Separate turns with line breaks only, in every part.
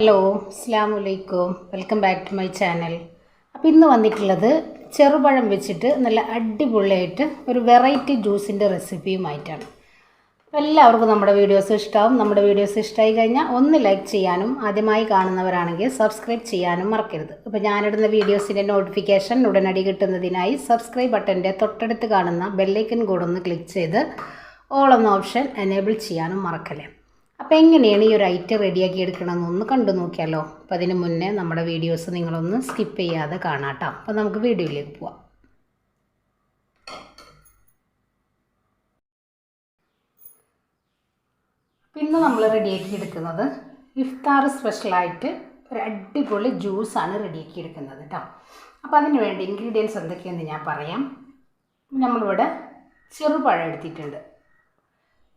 Hello അസ്സാം വലൈക്കും welcome back to my channel. അപ്പോൾ ഇന്ന് വന്നിട്ടുള്ളത് ചെറുപഴം വെച്ചിട്ട് നല്ല അടിപൊളിയായിട്ട് ഒരു വെറൈറ്റി ജ്യൂസിന്റെ റെസിപ്പിയുമായിട്ടാണ്. എല്ലാവർക്കും നമ്മുടെ വീഡിയോസ് ഇഷ്ടമാവും നമ്മുടെ വീഡിയോസ് ഇഷ്ടമായി കഴിഞ്ഞാൽ ഒന്ന് ലൈക്ക് ചെയ്യാനും ആദ്യമായി കാണുന്നവരാണെങ്കിൽ സബ്സ്ക്രൈബ് ചെയ്യാനും മറക്കരുത്. അപ്പോൾ ഞാനിടുന്ന വീഡിയോസിന്റെ നോട്ടിഫിക്കേഷൻ ഉടനടി കിട്ടുന്നതിനായി സബ്സ്ക്രൈബ് ബട്ടന്റെ തൊട്ടടുത്ത് കാണുന്ന ബെല്ലൈക്കൻ കൂടെ ഒന്ന് ക്ലിക്ക് ചെയ്ത് ഓൾ എന്ന ഓപ്ഷൻ എനേബിൾ ചെയ്യാനും മറക്കല്ലേ. അപ്പോൾ എങ്ങനെയാണ് ഈ ഒരു ഐറ്റം റെഡിയാക്കി എടുക്കണമെന്ന് ഒന്ന് കണ്ടു നോക്കിയാലോ. അപ്പോൾ അതിന് മുന്നേ നമ്മുടെ വീഡിയോസ് നിങ്ങളൊന്ന് സ്കിപ്പ് ചെയ്യാതെ കാണാട്ടോ അപ്പോൾ നമുക്ക് വീഡിയോയിലേക്ക് പോവാം. പിന്നെ നമ്മൾ റെഡിയാക്കി എടുക്കുന്നത് ഇഫ്താർ സ്പെഷ്യലായിട്ട് ഒരു അടിപൊളി ജ്യൂസാണ് റെഡിയാക്കി എടുക്കുന്നത് കേട്ടോ അപ്പോൾ അതിന് വേണ്ട ഇൻഗ്രീഡിയൻസ് എന്തൊക്കെയെന്ന് ഞാൻ പറയാം. നമ്മളിവിടെ ചെറുപഴം എടുത്തിട്ടുണ്ട്.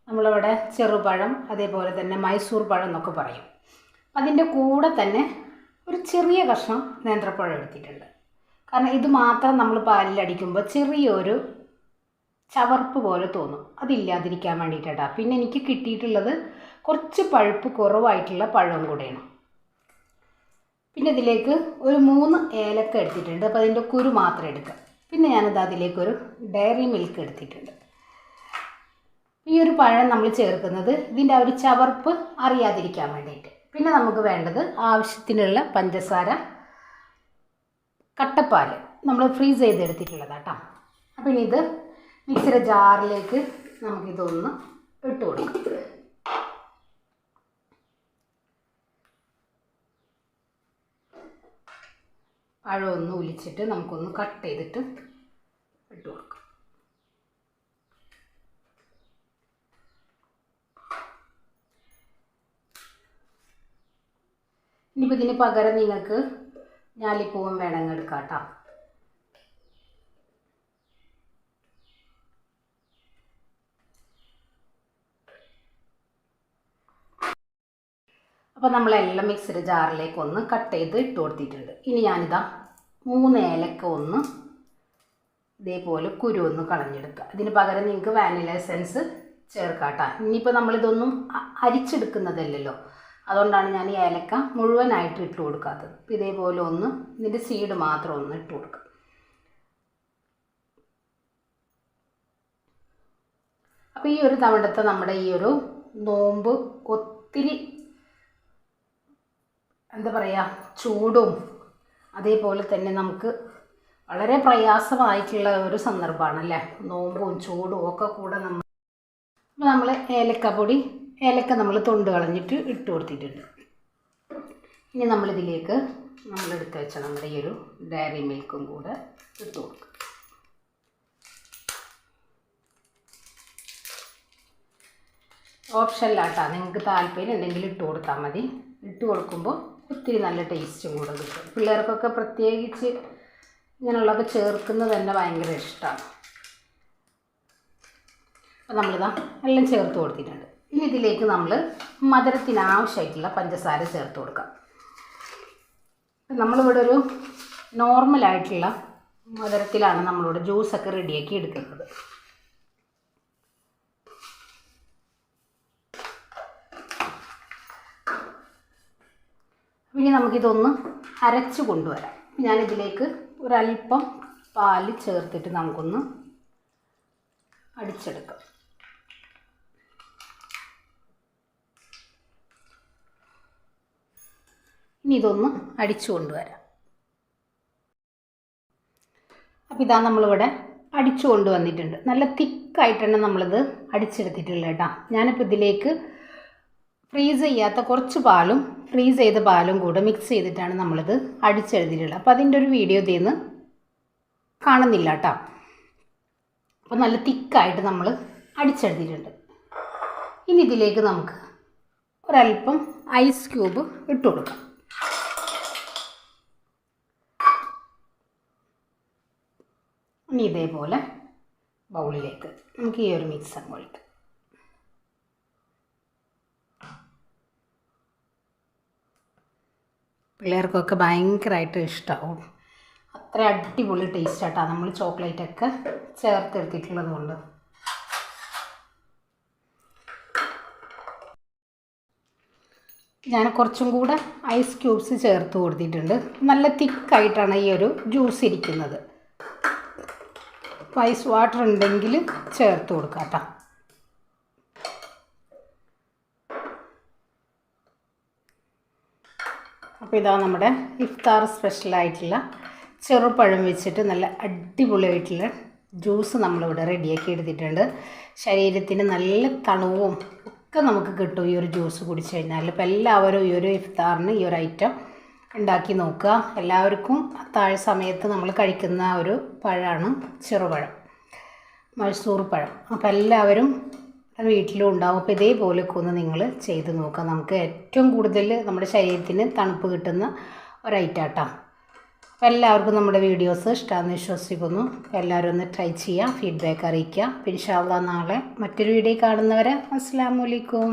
നമ്മളിവിടെ ചെറുപഴം അതേപോലെ തന്നെ മൈസൂർ പഴം എന്നൊക്കെ പറയും. അതിന്റെ കൂടെ തന്നെ ഒരു ചെറിയ കഷ്ണം നേന്ത്രപ്പഴം എടുത്തിട്ടുണ്ട്. കാരണം ഇത് മാത്രം നമ്മൾ പാലിലടിക്കുമ്പോൾ ചെറിയൊരു ചവർപ്പ് പോലെ തോന്നും. അതില്ലാതിരിക്കാൻ വേണ്ടിയിട്ടാണ് പിന്നെ എനിക്ക് കിട്ടിയിട്ടുള്ളത് കുറച്ച് പഴുപ്പ് കുറവായിട്ടുള്ള പഴം കൂടെയാണ്. പിന്നെ ഇതിലേക്ക് ഒരു മൂന്ന് ഏലക്ക എടുത്തിട്ടുണ്ട്. അപ്പോൾ അതിന്റെ കുരു മാത്രം എടുക്കുക പിന്നെ ഞാനത് അതിലേക്കൊരു ഡയറി മിൽക്ക് എടുത്തിട്ടുണ്ട്. ഈ ഒരു പഴം നമ്മൾ ചേർക്കുന്നത് ഇതിന്റെ ആ ഒരു ചവർപ്പ് അറിയാതിരിക്കാൻ വേണ്ടിയിട്ട്. പിന്നെ നമുക്ക് വേണ്ടത് ആവശ്യത്തിനുള്ള പഞ്ചസാര കട്ടപ്പാൽ നമ്മൾ ഫ്രീസ് ചെയ്തെടുത്തിട്ടുള്ളത് കേട്ടോ അപ്പം ഇനി ഇത് മിക്സിയുടെ ജാറിലേക്ക് നമുക്കിതൊന്ന് ഇട്ട് കൊടുക്കാം. പഴം ഒന്ന് ഒലിച്ചിട്ട് നമുക്കൊന്ന് കട്ട് ചെയ്തിട്ട് ഇട്ട് കൊടുക്കാം. ഇനിയിപ്പോൾ ഇതിന് പകരം നിങ്ങൾക്ക് ഞാലിപ്പൂവും വേണമെങ്കിൽ എടുക്കാം കേട്ടോ അപ്പോൾ നമ്മളെല്ലാം മിക്സിയുടെ ജാറിലേക്ക് ഒന്ന് കട്ട് ചെയ്ത് ഇട്ട് കൊടുത്തിട്ടുണ്ട്. ഇനി ഞാനിതാ മൂന്ന് ഏലക്ക ഒന്ന് ഇതേപോലെ കുരു ഒന്ന് കളഞ്ഞെടുക്കുക. ഇതിന് പകരം നിങ്ങൾക്ക് വാനില എസൻസ് ചേർക്കാം കേട്ടോ ഇനിയിപ്പോൾ നമ്മളിതൊന്നും അരിച്ചെടുക്കുന്നതല്ലല്ലോ. അതുകൊണ്ടാണ് ഞാൻ ഈ ഏലക്ക മുഴുവനായിട്ട് ഇട്ട് കൊടുക്കാത്തത്. ഇതേപോലെ ഒന്ന് ഇതിന്റെ സീഡ് മാത്രം ഒന്ന് ഇട്ട് കൊടുക്കുക അപ്പോൾ ഈ ഒരു തവണത്തെ നമ്മുടെ ഈ ഒരു നോമ്പ് ഒത്തിരി എന്താ പറയുക ചൂടും അതേപോലെ തന്നെ നമുക്ക് വളരെ പ്രയാസമായിട്ടുള്ള ഒരു സന്ദർഭമാണ് അല്ലേ നോമ്പും ചൂടും ഒക്കെ കൂടെ നമ്മൾ അപ്പോൾ നമ്മൾ ഏലക്കപ്പൊടി ഏലക്ക നമ്മൾ തൊണ്ട് കളഞ്ഞിട്ട് ഇട്ട് കൊടുത്തിട്ടുണ്ട്. ഇനി നമ്മളിതിലേക്ക് നമ്മളെടുത്ത് വെച്ച നമ്മുടെ ഈ ഒരു ഡയറി മിൽക്കും കൂടെ ഇട്ട് കൊടുക്കും. ഓപ്ഷനിലാട്ടാ നിങ്ങൾക്ക് താല്പര്യം ഉണ്ടെങ്കിൽ ഇട്ട് കൊടുത്താൽ മതി. ഇട്ട് കൊടുക്കുമ്പോൾ ഒത്തിരി നല്ല ടേസ്റ്റും കൂടെ കിട്ടും. പിള്ളേർക്കൊക്കെ പ്രത്യേകിച്ച് ഇങ്ങനെയുള്ളതൊക്കെ ചേർക്കുന്നത് തന്നെ ഭയങ്കര ഇഷ്ടമാണ് അപ്പം നമ്മളിതാ എല്ലാം ചേർത്ത് കൊടുത്തിട്ടുണ്ട്. ഇനി ഇതിലേക്ക് നമ്മൾ മധുരത്തിന് ആവശ്യമായിട്ടുള്ള പഞ്ചസാര ചേർത്ത് കൊടുക്കാം. നമ്മളിവിടെ ഒരു നോർമലായിട്ടുള്ള മധുരത്തിലാണ് നമ്മളിവിടെ ജ്യൂസൊക്കെ റെഡിയാക്കി എടുക്കുന്നത്. ഇനി നമുക്കിതൊന്ന് അരച്ച് കൊണ്ടുവരാം. ഞാനിതിലേക്ക് ഒരല്പം പാൽ ചേർത്തിട്ട് നമുക്കൊന്ന് അടിച്ചെടുക്കാം. ഇനി ഇതൊന്ന് അടിച്ചു കൊണ്ടുവരാം. അപ്പോൾ ഇതാ നമ്മളിവിടെ അടിച്ചു കൊണ്ടുവന്നിട്ടുണ്ട്. നല്ല തിക്കായിട്ടാണ് നമ്മളിത് അടിച്ചെടുത്തിട്ടുള്ളത് കേട്ടോ. ഞാനിപ്പോൾ ഇതിലേക്ക് ഫ്രീസ് ചെയ്യാത്ത കുറച്ച് പാലും ഫ്രീസ് ചെയ്ത പാലും കൂടെ മിക്സ് ചെയ്തിട്ടാണ് നമ്മളിത് അടിച്ചെഴുതിയിട്ടുള്ളത്. അപ്പോൾ അതിന്റെ ഒരു വീഡിയോ ഇതിൽ കാണുന്നില്ല കേട്ടോ. അപ്പോൾ നല്ല തിക്കായിട്ട് നമ്മൾ അടിച്ചെഴുതിയിട്ടുണ്ട്. ഇനി ഇതിലേക്ക് നമുക്ക് ഒരല്പം ഐസ് ക്യൂബ് ഇട്ട് കൊടുക്കാം. ഇനി ഇതേപോലെ ബൗളിലേക്ക് നമുക്ക് ഈ ഒരു മിക്സ് അങ്ങ് ഒഴിക്കാം. പിള്ളേർക്കൊക്കെ ഭയങ്കരമായിട്ട് ഇഷ്ടമാവും അത്ര അടിപൊളി ടേസ്റ്റ് ആട്ടാ. നമ്മൾ ചോക്ലേറ്റൊക്കെ ചേർത്തെടുത്തിട്ടുള്ളത് കൊണ്ട്. ഞാൻ കുറച്ചും കൂടെ ഐസ് ക്യൂബ്സ് ചേർത്ത് കൊടുത്തിട്ടുണ്ട്. നല്ല തിക്കായിട്ടാണ് ഈ ഒരു ജ്യൂസ് ഇരിക്കുന്നത്. അപ്പോൾ ഐസ് വാട്ടർ ഉണ്ടെങ്കിൽ ചേർത്ത് കൊടുക്കാം കേട്ടോ. അപ്പോൾ ഇതാ നമ്മുടെ ഇഫ്താർ സ്പെഷ്യലായിട്ടുള്ള ചെറുപഴം വെച്ചിട്ട് നല്ല അടിപൊളിയായിട്ടുള്ള ജ്യൂസ് നമ്മളിവിടെ റെഡിയാക്കി എടുത്തിട്ടുണ്ട്. ശരീരത്തിന് നല്ല തണുവും ഒക്കെ നമുക്ക് കിട്ടും ഈ ഒരു ജ്യൂസ് കുടിച്ചു കഴിഞ്ഞാൽ. അപ്പോൾ എല്ലാവരും ഈ ഒരു ഇഫ്താറിന് ഈ ഒരു ഐറ്റം ഉണ്ടാക്കി നോക്കുക. എല്ലാവർക്കും താഴെ സമയത്ത് നമ്മൾ കഴിക്കുന്ന ഒരു പഴമാണ് ചെറുപഴം മൈസൂർ പഴം. അപ്പോൾ എല്ലാവരും വീട്ടിലും ഉണ്ടാവും. അപ്പോൾ ഇതേപോലെയൊക്കെ ഒന്ന് നിങ്ങൾ ചെയ്ത് നോക്കുക. നമുക്ക് ഏറ്റവും കൂടുതൽ നമ്മുടെ ശരീരത്തിന് തണുപ്പ് കിട്ടുന്ന ഒരു ഐറ്റം അപ്പോൾ എല്ലാവർക്കും നമ്മുടെ വീഡിയോസ് ഇഷ്ടമാണെന്ന് വിശ്വസിക്കുന്നു. എല്ലാവരും ഒന്ന് ട്രൈ ചെയ്യുക ഫീഡ്ബാക്ക് അറിയിക്കുക. അള്ളാ നാളെ മറ്റൊരു വീഡിയോ കാണുന്നവരെ അസ്സാം വലൈക്കും